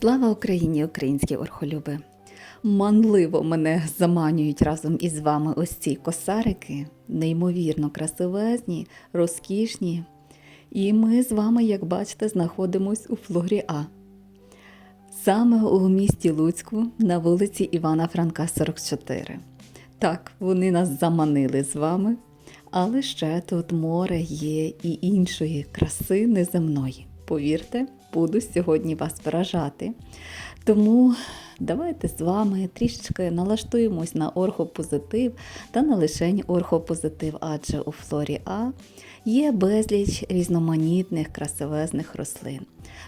Слава Україні, українські орхолюби! Манливо мене заманюють разом із вами ось ці косарики, неймовірно красивезні, розкішні. І ми з вами, як бачите, знаходимось у флорі А. Саме у місті Луцьку на вулиці Івана Франка, 44. Так, вони нас заманили з вами, але ще тут море є і іншої краси неземної. Повірте, буду сьогодні вас вражати. Тому давайте з вами трішечки налаштуємось на орхопозитив та не лише орхопозитив, адже у флорі А є безліч різноманітних красивезних рослин.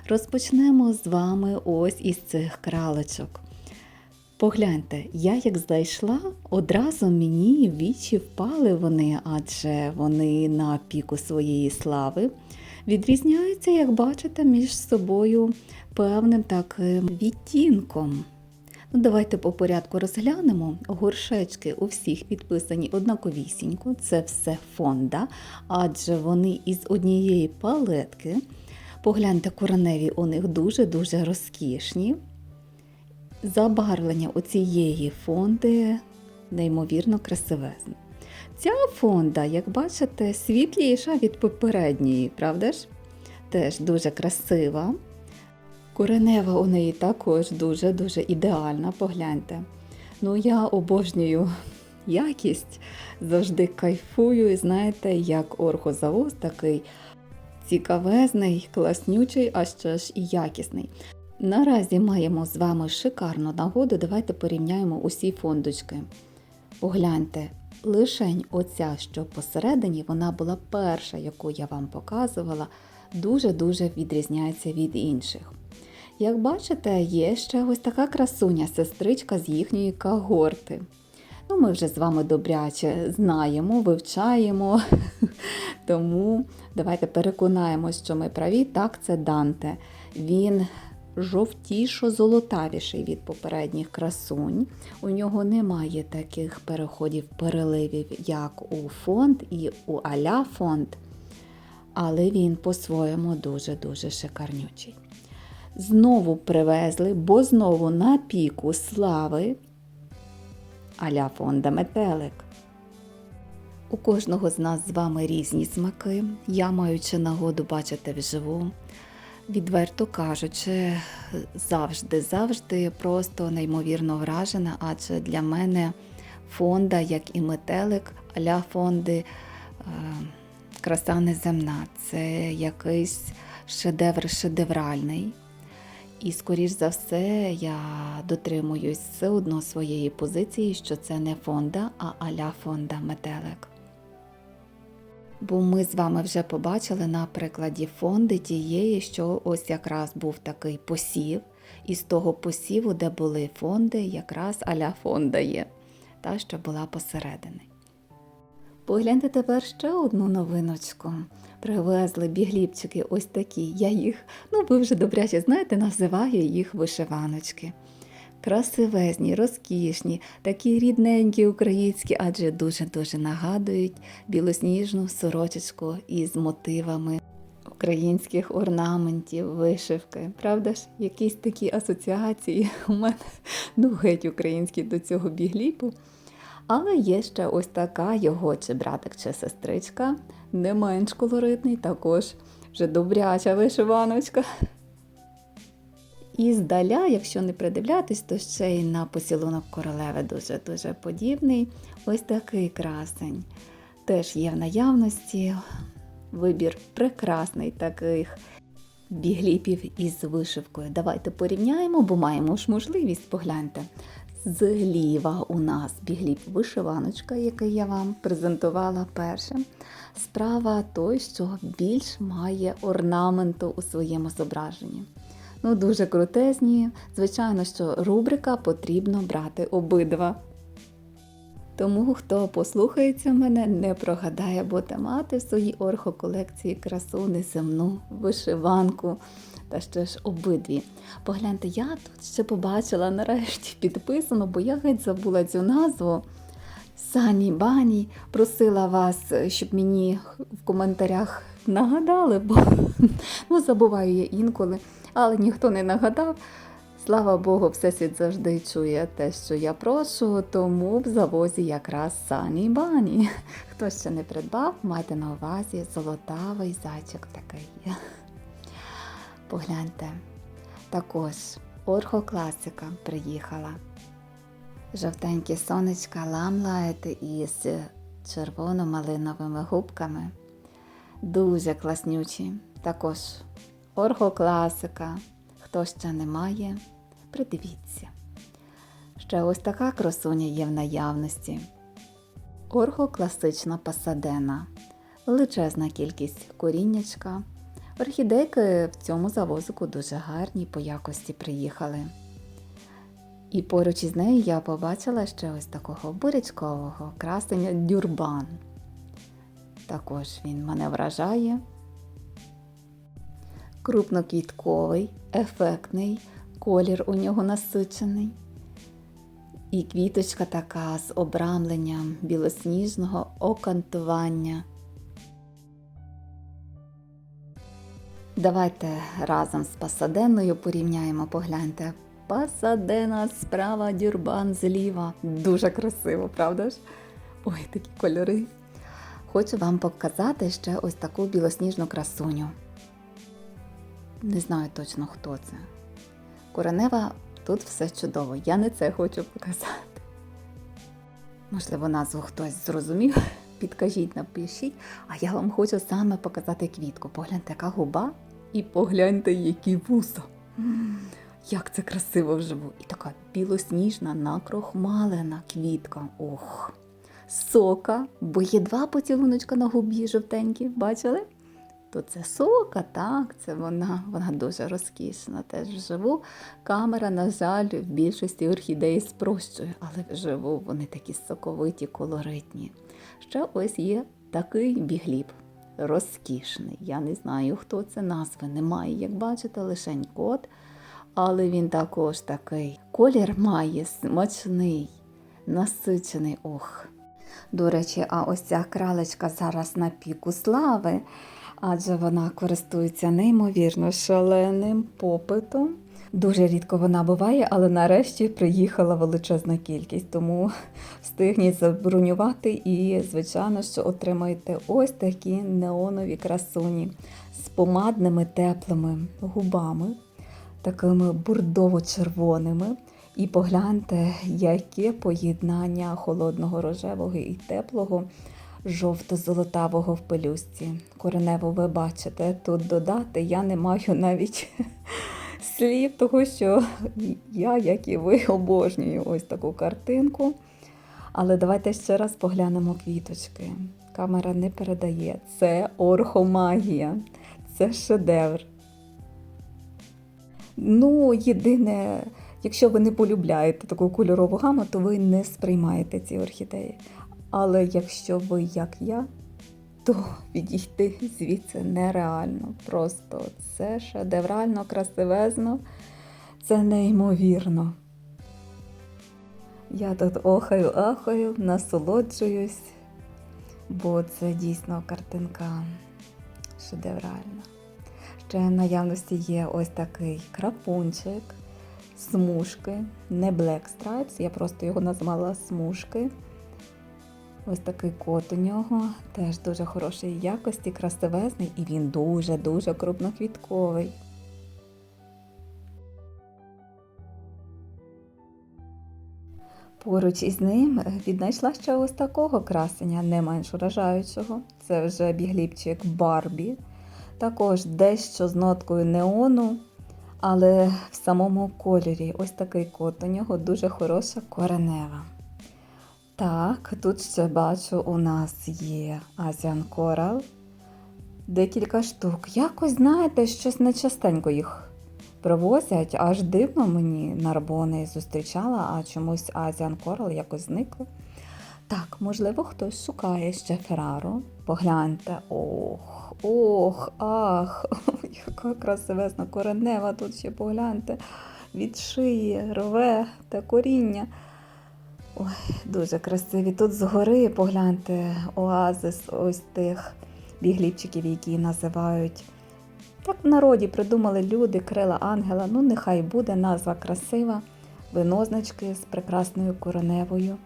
Розпочнемо з вами ось із цих кралечок. Погляньте, я як зайшла, одразу мені вічі впали вони, адже вони на піку своєї слави відрізняються, як бачите, між собою певним таким відтінком. Ну, давайте по порядку розглянемо. Горшечки у всіх підписані однаковісінько, це все фонда, адже вони із однієї палетки. Погляньте, короневі у них дуже-дуже розкішні. Забарвлення у цієї фонди неймовірно красивезне. Ця фонда, як бачите, світліша від попередньої, правда ж? Теж дуже красива. Коренева у неї також дуже-дуже ідеальна, погляньте. Ну, я обожнюю якість, завжди кайфую, і знаєте, як орхозавоз такий цікавезний, класнючий, а ще ж і якісний. Наразі маємо з вами шикарну нагоду. Давайте порівняємо усі фондочки. Погляньте, лишень оця, що посередині, вона була перша, яку я вам показувала, дуже-дуже відрізняється від інших. Як бачите, є ще ось така красуня, сестричка з їхньої когорти. Ну, ми вже з вами добряче знаємо, вивчаємо. Тому давайте переконаємось, що ми праві. Так, це Данте. Він жовтішо-золотавіший від попередніх красунь. У нього немає таких переходів переливів, як у фонд і у аля фонд. Але він по-своєму дуже-дуже шикарнючий. Знову привезли, бо знову на піку слави аля фонда метелик. У кожного з нас з вами різні смаки. Я маючи нагоду бачити вживу. Відверто кажучи, завжди-завжди просто неймовірно вражена, адже для мене фонда, як і метелик, аля фонди, е, краса неземна. Це якийсь шедевр шедевральний. І, скоріш за все, я дотримуюсь все одно своєї позиції, що це не фонда, а аля фонда метелик. Бо ми з вами вже побачили на прикладі фонди тієї, що ось якраз був такий посів, і з того посіву, де були фонди, якраз аля фонда є, та що була посередині. Погляньте тепер ще одну новиночку. Привезли бігліпчики ось такі. Я їх, ну ви вже добряче знаєте, називаю їх вишиваночки. Красивезні, розкішні, такі рідненькі українські, адже дуже-дуже нагадують білосніжну сорочечку із мотивами українських орнаментів, вишивки. Правда ж, якісь такі асоціації у мене ну геть українські до цього бігліпу. Але є ще ось така його чи братик, чи сестричка, не менш колоритний, також вже добряча вишиваночка. І здаля, якщо не придивлятись, то ще й на поцілунок королеви дуже-дуже подібний. Ось такий красень. Теж є в наявності вибір прекрасний таких бігліпів із вишивкою. Давайте порівняємо, бо маємо ж можливість, погляньте. Зліва у нас бігліп вишиваночка, який я вам презентувала першим. Справа той, що більш має орнаменту у своєму зображенні. Ну, дуже крутезні. Звичайно, що рубрика потрібно брати обидва. Тому, хто послухається мене, не прогадає, бути мати в своїй орхоколекції красу неземну вишиванку. Та ще ж обидві. Погляньте, я тут ще побачила нарешті підписано, бо я геть забула цю назву. Сані Бані просила вас, щоб мені в коментарях нагадали, бо ну, забуваю я інколи, але ніхто не нагадав. Слава Богу, Всесвіт завжди чує те, що я прошу, тому в завозі якраз сані бані. Хто ще не придбав, майте на увазі золотавий зайчик такий. Погляньте. Також орхокласика приїхала. Жовтенькі сонечка ламлаєт із червоно-малиновими губками. Дуже класнючі. Також орхокласика. Хто ще не має, придивіться. Ще ось така красуня є в наявності. Орхокласична пасадена. Величезна кількість коріннячка. Орхідейки в цьому завозику дуже гарні по якості приїхали. І поруч із нею я побачила ще ось такого бурячкового красення дюрбан. Також він мене вражає. Крупноквітковий, ефектний, колір у нього насичений. І квіточка така з обрамленням білосніжного окантування. Давайте разом з пасаденою порівняємо, погляньте. Пасадена справа, дюрбан зліва. Дуже красиво, правда ж? Ой, такі кольори. Хочу вам показати ще ось таку білосніжну красуню. Не знаю точно, хто це. Коренева тут все чудово. Я не це хочу показати. Можливо, назву хтось зрозумів. Підкажіть, напишіть, а я вам хочу саме показати квітку. Погляньте, яка губа, і погляньте, які вуса. Як це красиво вживу. І така білосніжна, накрохмалена квітка. Ох, сока, бо є два поцілуночка на губі жовтенькі, бачили? То це сока, так, це вона, вона дуже розкішна. Теж вживу. Камера, на жаль, в більшості орхідеї спрощує, але вживу вони такі соковиті, колоритні. Ще ось є такий бігліб. Розкішний. Я не знаю, хто це назви немає, як бачите, лишень кот. Але він також такий. Колір має смачний, насичений. Ох. До речі, а ось ця кралечка зараз на піку слави, адже вона користується неймовірно шаленим попитом. Дуже рідко вона буває, але нарешті приїхала величезна кількість, тому встигніть забронювати і, звичайно, що отримаєте ось такі неонові красуні з помадними теплими губами, такими бурдово-червоними. І погляньте, яке поєднання холодного рожевого і теплого жовто-золотавого в пелюстці. Коренево ви бачите, тут додати я не маю навіть слів, того що я, як і ви, обожнюю ось таку картинку. Але давайте ще раз поглянемо квіточки. Камера не передає. Це орхомагія, це шедевр. Ну, єдине, якщо ви не полюбляєте таку кольорову гаму, то ви не сприймаєте ці орхідеї. Але якщо ви, як я, то відійти звідси нереально. Просто це шедеврально, красивезно, це неймовірно. Я тут охаю, ахаю, насолоджуюсь, бо це дійсно картинка шедевральна. Ще в наявності є ось такий крапунчик, смужки, не Black Stripes, я просто його назвала смужки. Ось такий кот у нього, теж дуже хорошої якості, красивезний, і він дуже-дуже крупноквітковий. Поруч із ним віднайшла ще ось такого красення, не менш вражаючого. Це вже бігліпчик Барбі. Також дещо з ноткою неону, але в самому кольорі ось такий кот. У нього дуже хороша коренева. Так, тут ще бачу, у нас є Asian Coral. Декілька штук. Якось, знаєте, щось нечастенько їх привозять, аж дивно мені нарбони зустрічала, а чомусь Asian Coral якось зникли. Так, можливо, хтось шукає ще Феррару. Погляньте. Ох, ох, ах, яка красивезна коренева тут ще погляньте. Від шиї, рве та коріння. Ой, дуже красиві. Тут згори погляньте оазис ось тих бігліпчиків, які називають Так в народі придумали люди крила ангела, ну нехай буде назва красива, винозначки з прекрасною короневою.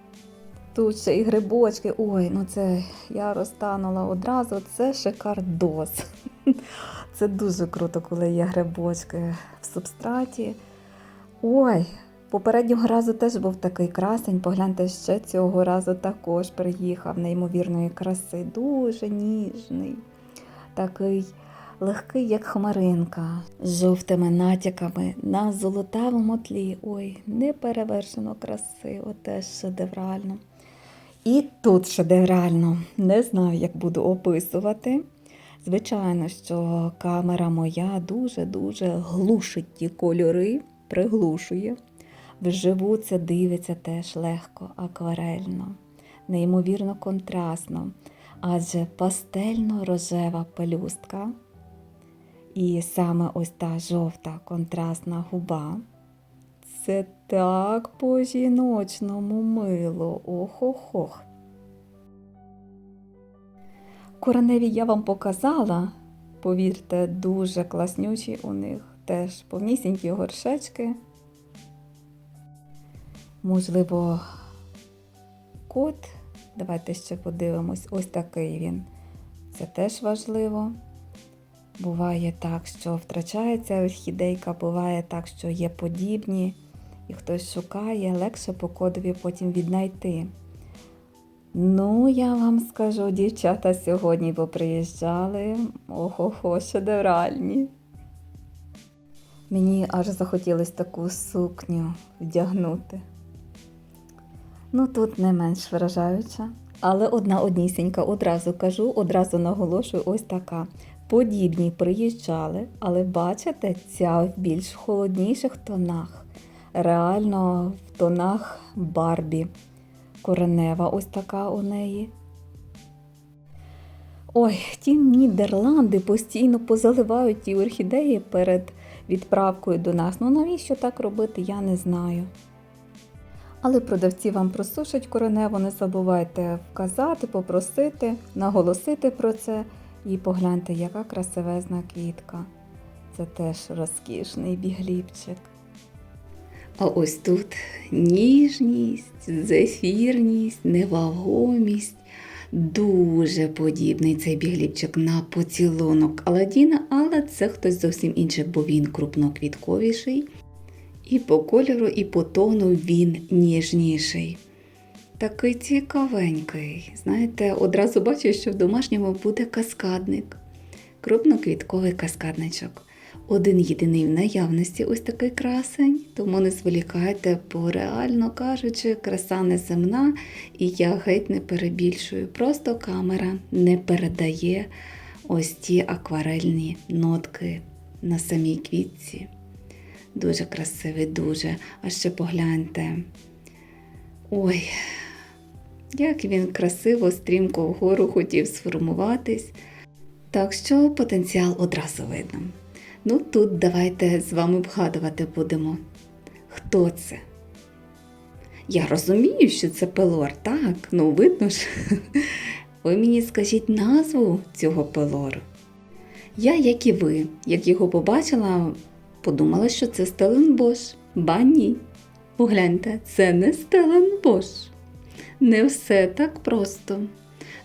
Тут ще і грибочки. Ой, ну це я розтанула одразу. Це шикардос. Це дуже круто, коли є грибочки в субстраті. Ой, попереднього разу теж був такий красень. Погляньте, ще цього разу також приїхав неймовірної краси. Дуже ніжний, такий легкий, як хмаринка, з жовтими натяками на золотавому тлі. Ой, неперевершено красиво, теж шедеврально. І тут шедеврально. Не знаю, як буду описувати. Звичайно, що камера моя дуже-дуже глушить ті кольори, приглушує. Вживу це дивиться теж легко, акварельно, неймовірно контрастно, адже пастельно-рожева пелюстка і саме ось та жовта контрастна губа. Це так по-жіночному мило. Ох-ох-ох. Кореневі я вам показала, повірте, дуже класнючі у них теж повнісінькі горшечки. Можливо, кот. Давайте ще подивимось. Ось такий він. Це теж важливо. Буває так, що втрачається орхідейка, буває так, що є подібні, і хтось шукає, легше по кодові потім віднайти. Ну, я вам скажу, дівчата сьогодні поприїжджали. Охо-хо, шедевральні. Мені аж захотілося таку сукню вдягнути. Ну, тут не менш вражаюча, але одна однісінька, одразу кажу, одразу наголошую, ось така. Подібні приїжджали, але бачите, ця в більш холодніших тонах. Реально в тонах Барбі. Коренева ось така у неї. Ой, ті Нідерланди постійно позаливають ті орхідеї перед відправкою до нас. Ну навіщо так робити, я не знаю. Але продавці вам просушать кореневу, не забувайте вказати, попросити, наголосити про це. І погляньте, яка красивезна квітка. Це теж розкішний бігліпчик. А ось тут ніжність, зефірність, невагомість. Дуже подібний цей бігліпчик на поцілунок Аладдіна, але це хтось зовсім інший, бо він крупноквітковіший. І по кольору, і по тону він ніжніший. Такий цікавенький. Знаєте, одразу бачу, що в домашньому буде каскадник. Крупноквітковий каскадничок. Один єдиний в наявності ось такий красень, тому не зволікайте, бо реально кажучи, краса неземна, і я геть не перебільшую. Просто камера не передає ось ті акварельні нотки на самій квітці. Дуже красивий, дуже. А ще погляньте. Ой, як він красиво, стрімко вгору хотів сформуватись. Так що потенціал одразу видно. Ну тут давайте з вами вгадувати будемо. Хто це? Я розумію, що це пелор, так, ну видно ж. Ви мені скажіть назву цього пелору. Я, як і ви, як його побачила, подумала, що це Стеленбош. Ба ні. Погляньте, це не Стеленбош. Не все так просто.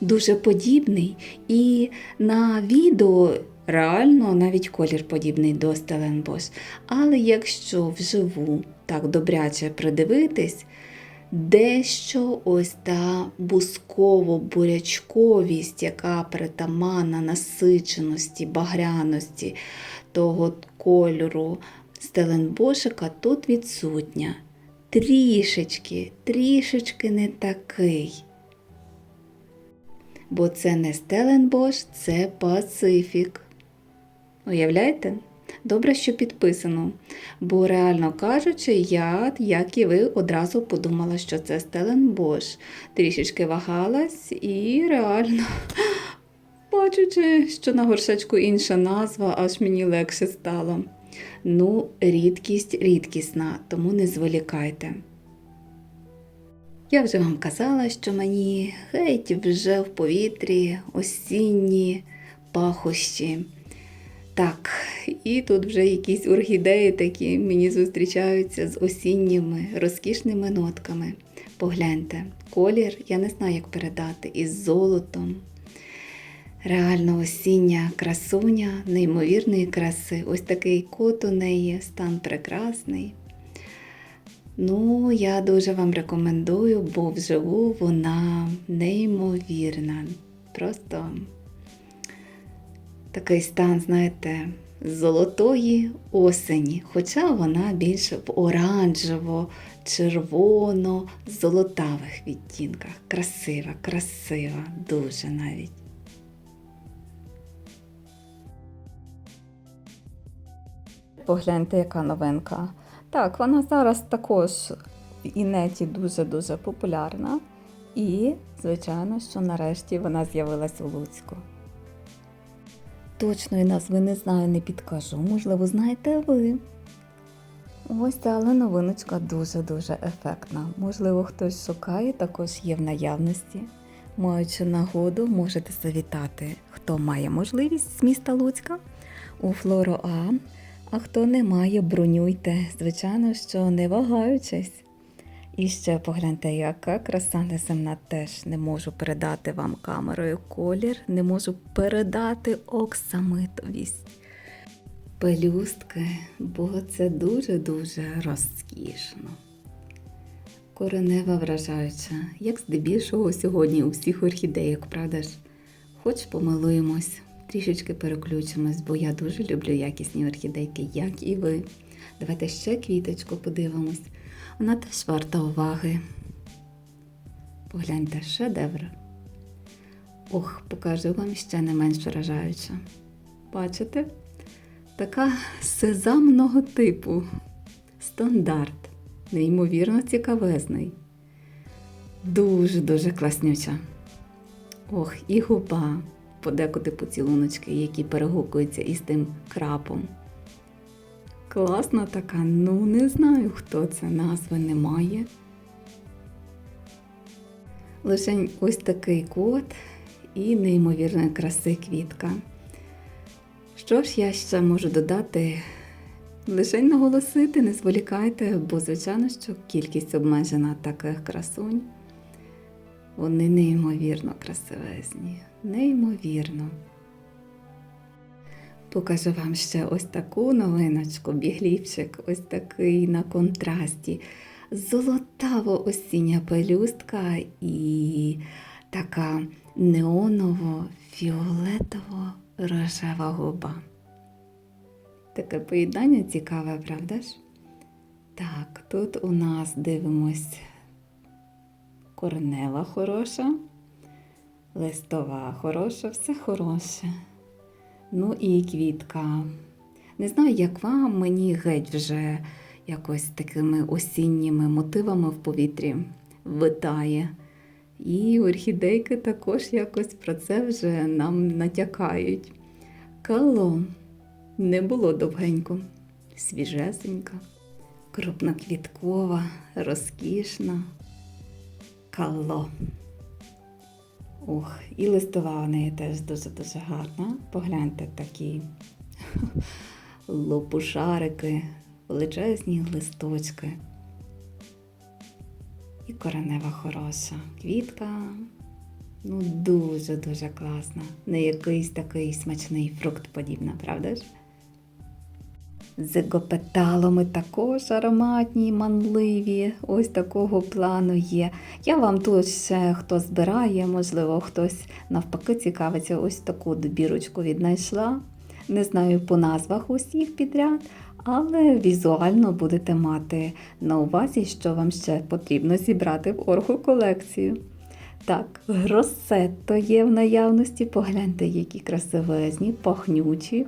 Дуже подібний, і на відео реально навіть колір подібний до Стеленбош. Але якщо вживу так добряче придивитись, дещо ось та бусково-бурячковість, яка притаманна насиченості, багряності того кольору Стеленбошика тут відсутня. Трішечки, трішечки не такий. Бо це не Стеленбош, це Пацифік. Уявляєте? Добре, що підписано. Бо, реально кажучи, я, як і ви, одразу подумала, що це Стеленбош. Трішечки вагалась і реально, бачучи, що на горшечку інша назва, аж мені легше стало. Ну, рідкість рідкісна, тому не зволікайте. Я вже вам казала, що мені геть вже в повітрі осінні пахощі. Так, і тут вже якісь орхідеї такі мені зустрічаються з осінніми розкішними нотками. Погляньте, колір, я не знаю, як передати, із золотом. Реально осіння красуня, неймовірної краси. Ось такий кот у неї, стан прекрасний. Ну, я дуже вам рекомендую, бо вживу вона неймовірна. Просто такий стан, знаєте, золотої осені, хоча вона більше в оранжево, червоно, золотавих відтінках. Красива, красива, дуже навіть. Погляньте, яка новинка. Так, вона зараз також в інеті дуже-дуже популярна. І, звичайно, що нарешті вона з'явилась у Луцьку. Точної назви не знаю, не підкажу, можливо, знаєте ви. Ось ця але новиночка дуже-дуже ефектна. Можливо, хтось шукає, також є в наявності. Маючи нагоду, можете завітати, хто має можливість з міста Луцька у Флоро А, а хто не має, бронюйте, звичайно, що не вагаючись. І ще погляньте, яка краса неземна теж не можу передати вам камерою колір, не можу передати оксамитовість. Пелюстки, бо це дуже-дуже розкішно. Коренева вражаюча, як здебільшого сьогодні у всіх орхідеїк, правда ж? Хоч помилуємось, трішечки переключимось, бо я дуже люблю якісні орхідейки, як і ви. Давайте ще квіточку подивимось. Вона теж варта уваги. Погляньте, шедевр. Ох, покажу вам ще не менш вражаюча. Бачите? Така сезамного типу. Стандарт. Неймовірно цікавезний. Дуже-дуже класнюча. Ох, і губа, подекуди поцілуночки, які перегукуються із тим крапом. Класна така, ну не знаю, хто це, назви немає. Лише ось такий кот і неймовірної краси квітка. Що ж я ще можу додати? Лише наголосити, не зволікайте, бо, звичайно, що кількість обмежена таких красунь. Вони неймовірно красивезні, неймовірно. Покажу вам ще ось таку новиночку, бігліпчик, ось такий на контрасті. Золотаво осіння пелюстка і така неоново-фіолетово-рожева губа. Таке поєднання цікаве, правда ж? Так, тут у нас дивимось коренева хороша, листова хороша, все хороше. Ну і квітка. Не знаю, як вам, мені геть вже якось такими осінніми мотивами в повітрі витає. І орхідейки також якось про це вже нам натякають. Кало не було довгенько, свіжесенька, крупноквіткова, розкішна. Кало. Ох, і листова у неї теж дуже-дуже гарна. Погляньте такі лопушарики, величезні листочки. І коренева хороша. Квітка, ну, дуже-дуже класна. Не якийсь такий смачний фрукт подібна, правда ж? З гопеталами також ароматні, манливі, ось такого плану є. Я вам тут ще хто збирає, можливо, хтось навпаки цікавиться, ось таку добірочку віднайшла. Не знаю по назвах усіх підряд, але візуально будете мати на увазі, що вам ще потрібно зібрати в оргоколекцію. Так, гросетто є в наявності, погляньте, які красивезні, пахнючі.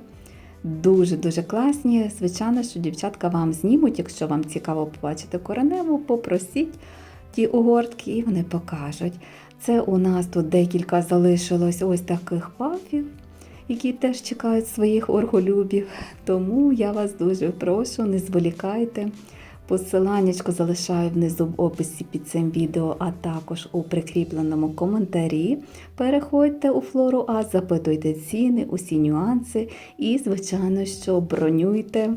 Дуже-дуже класні. Звичайно, що дівчатка вам знімуть, якщо вам цікаво побачити кореневу, попросіть ті угортки і вони покажуть. Це у нас тут декілька залишилось ось таких пафів, які теж чекають своїх орголюбів. Тому я вас дуже прошу, не зволікайте, Посиланнячко залишаю внизу в описі під цим відео, а також у прикріпленому коментарі. Переходьте у флору А, запитуйте ціни, усі нюанси і, звичайно, що бронюйте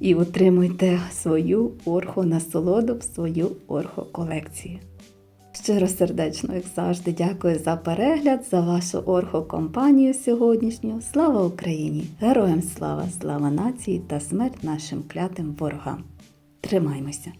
і отримуйте свою орхо насолоду в свою орхо колекцію. Щиро сердечно, як завжди, дякую за перегляд, за вашу орхо-компанію сьогоднішню. Слава Україні! Героям слава, слава нації та смерть нашим клятим ворогам! Тримаймося!